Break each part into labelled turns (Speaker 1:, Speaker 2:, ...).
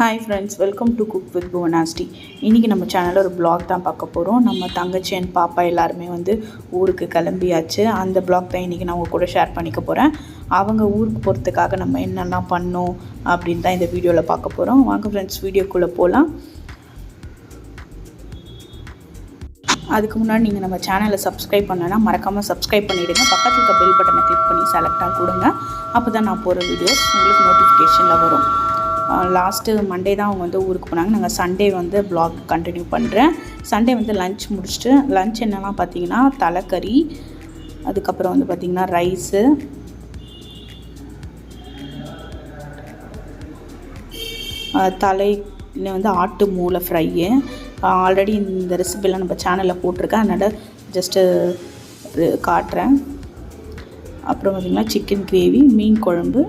Speaker 1: Hi friends welcome to cook with புவனாஸ்டி இன்றைக்கி நம்ம சேனலில் ஒரு பிளாக் தான் பார்க்க போகிறோம் நம்ம தங்கச்சி அண்ட் பாப்பா எல்லாருமே வந்து ஊருக்கு கிளம்பியாச்சு. அந்த பிளாக் தான் இன்றைக்கி நான் உங்கள் கூட ஷேர் பண்ணிக்க போகிறேன் அவங்க ஊருக்கு போகிறதுக்காக நம்ம என்னெல்லாம் பண்ணோம் அப்படின்னு தான் இந்த வீடியோவில் பார்க்க போகிறோம் வாங்க ஃப்ரெண்ட்ஸ் வீடியோக்குள்ளே போகலாம் அதுக்கு முன்னாடி நீங்கள் நம்ம சேனலை சப்ஸ்கிரைப் பண்ணனா மறக்காமல் சப்ஸ்கிரைப் பண்ணிவிடுங்க பக்கத்தில் இருக்க பெல் பட்டனை கிளிக் பண்ணி செலக்டாக கொடுங்க. அப்போ தான் நான் போகிற வீடியோஸ் உங்களுக்கு நோட்டிஃபிகேஷனில் வரும். லாஸ்ட்டு மண்டே தான் அவங்க வந்து ஊருக்கு போனாங்க. நாங்கள் சண்டே வந்து ப்ளாக் கண்டினியூ பண்ணுறேன் சண்டே வந்து லஞ்ச் முடிச்சுட்டு லஞ்ச் என்னெல்லாம் பார்த்தீங்கன்னா தலைக்கறி அதுக்கப்புறம் வந்து பார்த்திங்கன்னா ரைஸு தலை வந்து ஆட்டு மூளை ஃப்ரையு ஆல்ரெடி இந்த ரெசிபிலாம் நம்ம சேனலில் போட்டிருக்கேன். அதனால் ஜஸ்ட்டு காட்டுறேன். அப்புறம் பார்த்திங்கன்னா சிக்கன் கிரேவி மீன் குழம்பு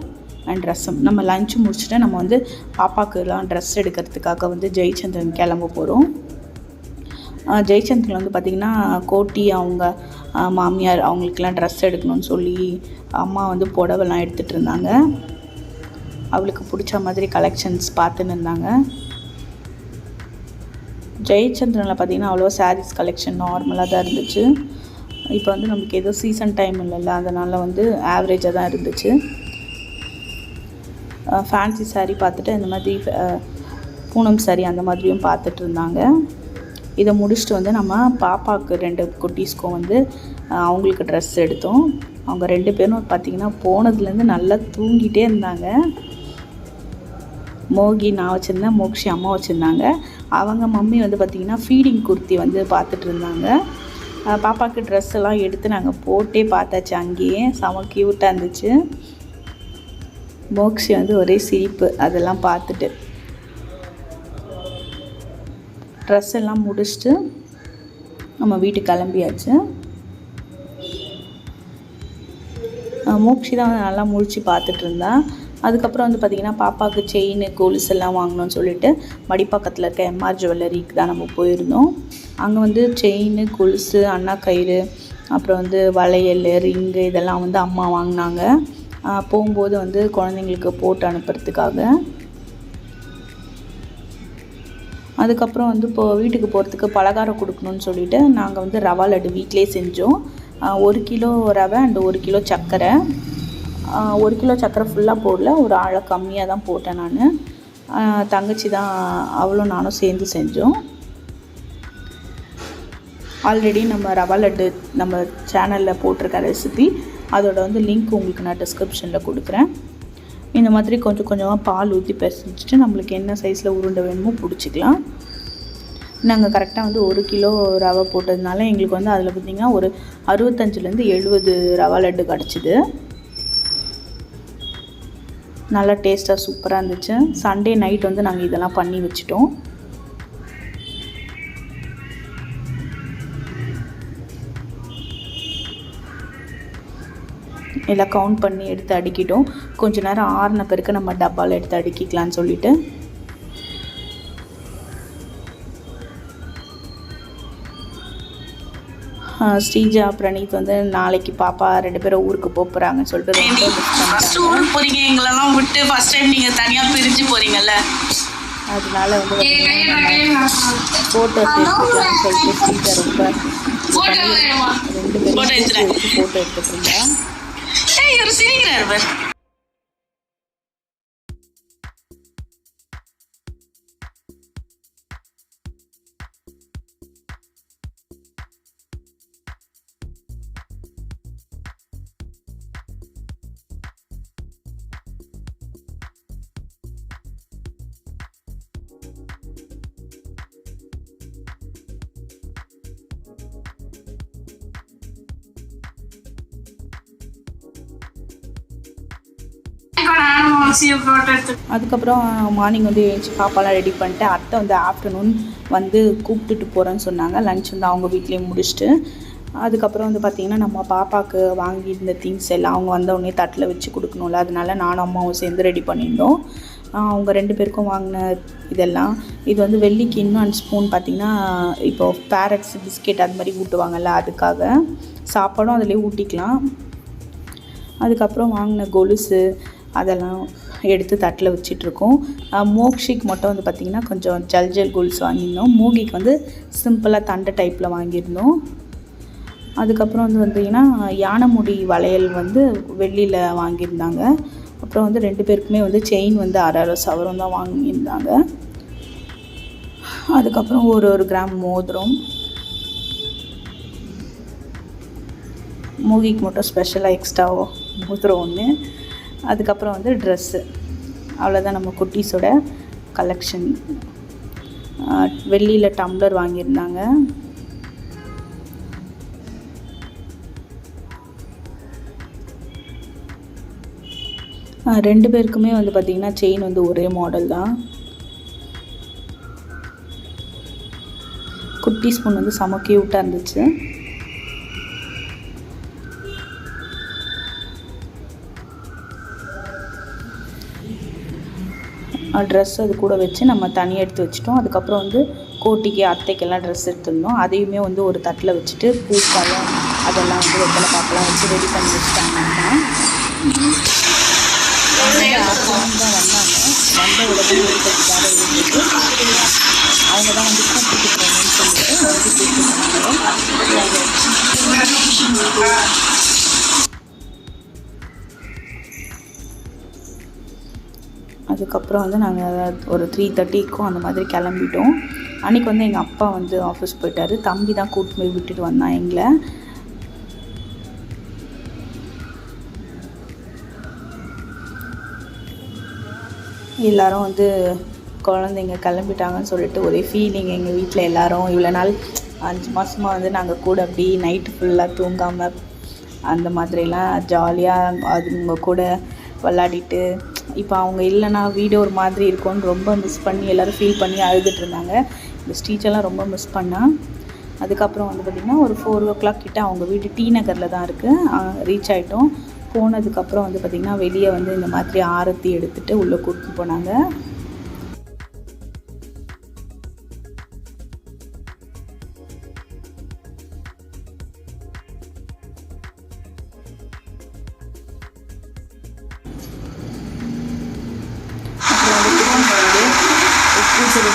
Speaker 1: அண்ட் ரசம் நம்ம லஞ்சு முடிச்சுட்டு நம்ம வந்து பாப்பாக்குலாம் ட்ரெஸ் எடுக்கிறதுக்காக வந்து ஜெயச்சந்திரன் கிளம்ப போகிறோம் ஜெயச்சந்திரன் வந்து பார்த்திங்கன்னா கோட்டி அவங்க மாமியார் அவங்களுக்கெல்லாம் ட்ரெஸ் எடுக்கணும்னு சொல்லி அம்மா வந்து புடவைலாம் எடுத்துகிட்டு இருந்தாங்க. அவளுக்கு பிடிச்ச மாதிரி கலெக்ஷன்ஸ் பார்த்துன்னு இருந்தாங்க. ஜெயச்சந்திரனில் பார்த்தீங்கன்னா அவ்வளோ சாரீஸ் கலெக்ஷன் நார்மலாக தான் இருந்துச்சு. இப்போ வந்து நமக்கு ஏதோ சீசன் டைம் இல்லைல்ல அதனால் வந்து ஆவரேஜாக தான் இருந்துச்சு. ஃபேன்சி சாரீ பார்த்துட்டு இந்த மாதிரி பூனம் சாரீ அந்த மாதிரியும் பார்த்துட்டு இருந்தாங்க. இதை முடிச்சுட்டு வந்து நம்ம பாப்பாவுக்கு ரெண்டு குட்டீஸ்க்கும் வந்து அவங்களுக்கு ட்ரெஸ் எடுத்தோம். அவங்க ரெண்டு பேரும் பார்த்திங்கன்னா போனதுலேருந்து நல்லா தூங்கிட்டே இருந்தாங்க. மோகி நான் வச்சுருந்தேன் மோக்ஷி அம்மா வச்சுருந்தாங்க. அவங்க மம்மி வந்து பார்த்திங்கன்னா ஃபீடிங் குர்த்தி வந்து பார்த்துட்டு இருந்தாங்க. பாப்பாவுக்கு ட்ரெஸ் எல்லாம் எடுத்து நாங்கள் போட்டே பார்த்தாச்சு. அங்கேயே செம க்யூட்டாக இருந்துச்சு. மோக்ஷி வந்து ஒரே சிரிப்பு. அதெல்லாம் பார்த்துட்டு. ட்ரெஸ் எல்லாம் முடிச்சுட்டு நம்ம வீட்டுக்கு கிளம்பியாச்சு. மூக்ஷி மோக்ஷி தான் வந்து நல்லா முழிச்சு பார்த்துட்டு இருந்தா. அதுக்கப்புறம் வந்து பார்த்திங்கன்னா பாப்பாவுக்கு செயின் கொலுசு எல்லாம் வாங்கணும்னு சொல்லிட்டு மடிப்பாக்கத்தில் இருக்க எம்ஆர் ஜுவல்லரிக்கு தான் நம்ம போயிருந்தோம். அங்கே வந்து செயின் கொலுசு அண்ணா கயிறு அப்புறம் வந்து வளையல் ரிங்கு இதெல்லாம் வந்து அம்மா வாங்கினாங்க. போகும்போது வந்து குழந்தைங்களுக்கு போட்டு அனுப்புறதுக்காக. அதுக்கப்புறம் வந்து இப்போ வீட்டுக்கு போகிறதுக்கு பலகாரம் கொடுக்கணும்னு சொல்லிட்டு நாங்கள் வந்து ரவா லட்டு வீட்டிலே செஞ்சோம். ஒரு கிலோ ரவை அண்ட் ஒரு கிலோ சர்க்கரை. ஒரு கிலோ சர்க்கரை ஃபுல்லாக போடல ஒரு ஆழை கம்மியாக தான் போட்டேன் நான். தங்கச்சி தான் அவளும் நானும் சேர்ந்து செஞ்சோம். ஆல்ரெடி நம்ம ரவா லட்டு நம்ம சேனலில் போட்டிருக்க ரெசிபி அதோட வந்து லிங்க் உங்களுக்கு நான் டிஸ்கிரிப்ஷனில் கொடுக்குறேன். இந்த மாதிரி கொஞ்சம் கொஞ்சமாக பால் ஊற்றி பிசைஞ்சிட்டு நம்மளுக்கு என்ன சைஸில் உருண்டை வேணுமோ பிடிச்சிக்கலாம். நாங்கள் கரெக்டாக வந்து ஒரு கிலோ ரவை போட்டதுனால எங்களுக்கு வந்து அதில் பார்த்திங்கன்னா ஒரு அறுபத்தஞ்சிலேருந்து எழுபது ரவா லட்டு கிடச்சிது. நல்லா டேஸ்ட்டாக சூப்பராக இருந்துச்சு. சண்டே நைட் வந்து நாங்கள் இதெல்லாம் பண்ணி வச்சிட்டோம். எல்லாம் கவுண்ட் பண்ணி எடுத்து அடுக்கிட்டோம். கொஞ்ச நேரம் ஆறின பிறகு நம்ம டப்பாவில் எடுத்து அடுக்கிக்கலாம்னு சொல்லிட்டு. ஸ்ரீஜா பிரணீத் வந்து நாளைக்கு பாப்பா ரெண்டு பேரும் ஊருக்கு போக போகிறாங்கன்னு சொல்லிட்டு பண்ணிட்டாங்க
Speaker 2: ஊருக்கு போறீங்க எங்களெல்லாம் விட்டு ஃபர்ஸ்ட் டைம் நீங்க தனியா பிரிஞ்சு போறீங்கல்ல?
Speaker 1: அதனால வந்து ஃபோட்டோஸ் எடுத்துக்கலாம்னு சொல்லிட்டு ஸ்ரீஜா ரொம்ப ரெண்டு பேரும் ஃபோட்டோ எடுத்துட்டு
Speaker 2: yarısı yine girer be.
Speaker 1: அதுக்கப்புறம் மார்னிங் வந்து எழுந்துச்சி பாப்பாலாம் ரெடி பண்ணிட்டு அத்தை வந்து ஆஃப்டர்நூன் வந்து கூப்பிட்டுட்டு போகிறேன்னு சொன்னாங்க. லஞ்ச் வந்து அவங்க வீட்லேயே முடிச்சுட்டு அதுக்கப்புறம் வந்து பார்த்திங்கன்னா நம்ம பாப்பாவுக்கு வாங்கியிருந்த திங்ஸ் எல்லாம் அவங்க வந்த உடனே தட்டில் வச்சு கொடுக்கணும்ல. அதனால நானும் அம்மாவும் சேர்ந்து ரெடி பண்ணியிருந்தோம். அவங்க ரெண்டு பேருக்கும் வாங்கின இதெல்லாம். இது வந்து வெள்ளி கிண்ணம் அண்ட் ஸ்பூன் பார்த்திங்கன்னா இப்போ பேரட்ஸ் பிஸ்கெட் அது மாதிரி ஊட்டுவாங்கல்ல அதுக்காக. சாப்பாடும் அதிலே ஊட்டிக்கலாம். அதுக்கப்புறம் வாங்கின கொலுசு அதெல்லாம் எடுத்து தட்டில் வச்சிட்ருக்கோம். மோக்ஷிக் மட்டும் வந்து பார்த்திங்கன்னா கொஞ்சம் ஜல் ஜல் குல்ஸ் வாங்கியிருந்தோம். மூகிக்கு வந்து சிம்பிளாக தண்டை டைப்பில் வாங்கியிருந்தோம். அதுக்கப்புறம் வந்து பார்த்திங்கன்னா யானைமுடி வளையல் வந்து வெள்ளியில் வாங்கியிருந்தாங்க. அப்புறம் வந்து ரெண்டு பேருக்குமே வந்து செயின் வந்து அரை அரை சவரம் தான் வாங்கியிருந்தாங்க. அதுக்கப்புறம் ஒரு ஒரு கிராம் மோதிரம். மூவிக்கு மட்டும் ஸ்பெஷலாக எக்ஸ்ட்ரா மோதிரம் ஒன்று அதுக்கப்புறம் வந்து ட்ரெஸ்ஸு அவ்வளோதான் நம்ம குட்டீஸோட கலெக்ஷன் வெள்ளியில் டம்ளர் வாங்கியிருந்தாங்க. ரெண்டு பேருக்குமே வந்து பார்த்திங்கன்னா செயின் வந்து ஒரே மாடல் தான். குட்டி ஸ்பூன் வந்து செம க்யூட்டாக இருந்துச்சு. ட்ரெஸ் அது கூட வச்சு நம்ம தனியாக எடுத்து வச்சிட்டோம். அதுக்கப்புறம் வந்து கோட்டிக்கு அத்தைக்கெல்லாம் ட்ரெஸ் எடுத்துருந்தோம் அதையுமே வந்து ஒரு தட்டில் வச்சுட்டு பூக்காயம் அதெல்லாம் வந்து வெத்தலை பாக்கெல்லாம் வச்சு ரெடி பண்ணி வச்சுட்டாங்க. தான் வந்தாங்க. வந்த உடனே இருக்கிறதுக்காக இருந்துட்டு அவங்க தான் வந்து கூப்பிட்டு போகணும்னு சொல்லிட்டு வந்து கூப்பிட்டு போனாங்க அதுக்கப்புறம் வந்து நாங்கள் ஒரு த்ரீ தேர்ட்டிக்கும் அந்த மாதிரி கிளம்பிட்டோம். அன்றைக்கி வந்து எங்கள் அப்பா வந்து ஆஃபீஸ் போயிட்டார். தம்பி தான் கூட்டிட்டு போய் விட்டுட்டு வந்தான் எங்களை. எல்லோரும் வந்து குழந்தைங்க கிளம்பிட்டாங்கன்னு சொல்லிட்டு ஒரே ஃபீலிங் எங்கள் வீட்டில் எல்லாரும். இவ்வளோ நாள் அஞ்சு மாதமாக வந்து நாங்கள் கூட அப்படி நைட்டு ஃபுல்லாக தூங்காமல் அந்த மாதிரிலாம் ஜாலியாக அதுங்க கூட விளாடிட்டு இப்போ அவங்க இல்லைன்னா வீடு ஒரு மாதிரி இருக்கும்னு ரொம்ப மிஸ் பண்ணி எல்லோரும் ஃபீல் பண்ணி அழுதுட்டு இருந்தாங்க. இந்த டீச்சர்லாம் ரொம்ப மிஸ் பண்ணா. அதுக்கப்புறம் வந்து பார்த்திங்கன்னா ஒரு ஃபோர் ஓ கிளாக் கிட்ட அவங்க வீடு டி நகரில் தான் இருக்குது ரீச் ஆகிட்டோம் போனதுக்கப்புறம் வந்து பார்த்திங்கன்னா வெளியே வந்து இந்த மாதிரி ஆரத்தி எடுத்துகிட்டு உள்ளே கூட்டிட்டு போனாங்க.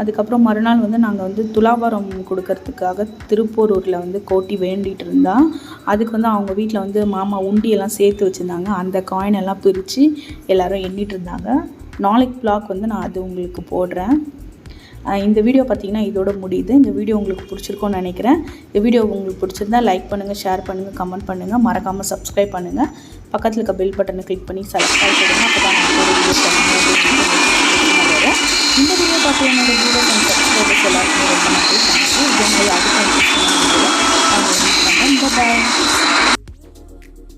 Speaker 1: அதுக்கப்புறம் மறுநாள் வந்து நாங்கள் வந்து துலாபாரம் கொடுக்கறதுக்காக திருப்போரூரில் வந்து கோட்டி வேண்டிகிட்டு இருந்தா. அதுக்கு வந்து அவங்க வீட்டில் வந்து மாமா உண்டியெல்லாம் சேர்த்து வச்சுருந்தாங்க. அந்த காயின் எல்லாம் பிரித்து எல்லாரும் எண்ணிட்டு இருந்தாங்க. நாளைக்கு ப்ளாக் வந்து நான் அது உங்களுக்கு போடுறேன். இந்த வீடியோ பார்த்தீங்கன்னா இதோட முடியுது. இந்த வீடியோ உங்களுக்கு பிடிச்சிருக்கோன்னு நினைக்கிறேன். இந்த வீடியோ உங்களுக்கு பிடிச்சிருந்தா லைக் பண்ணுங்கள் ஷேர் பண்ணுங்கள் கமெண்ட் பண்ணுங்கள் மறக்காமல் சப்ஸ்கிரைப் பண்ணுங்கள் பக்கத்தில் இருக்க பெல் பட்டனை கிளிக் பண்ணி சப்ஸ்கிரைப் பண்ணுங்கள் அப்போ தான் நான் வீடியோ இந்த வீடியோ பார்த்து என்னோட வீடியோ அண்ட் சப்ஸ்கிரைபர்ஸ் எல்லாருக்குமே ரொம்ப நன்றி. தேங்க்யூ இதே மாதிரி அடுத்த interesting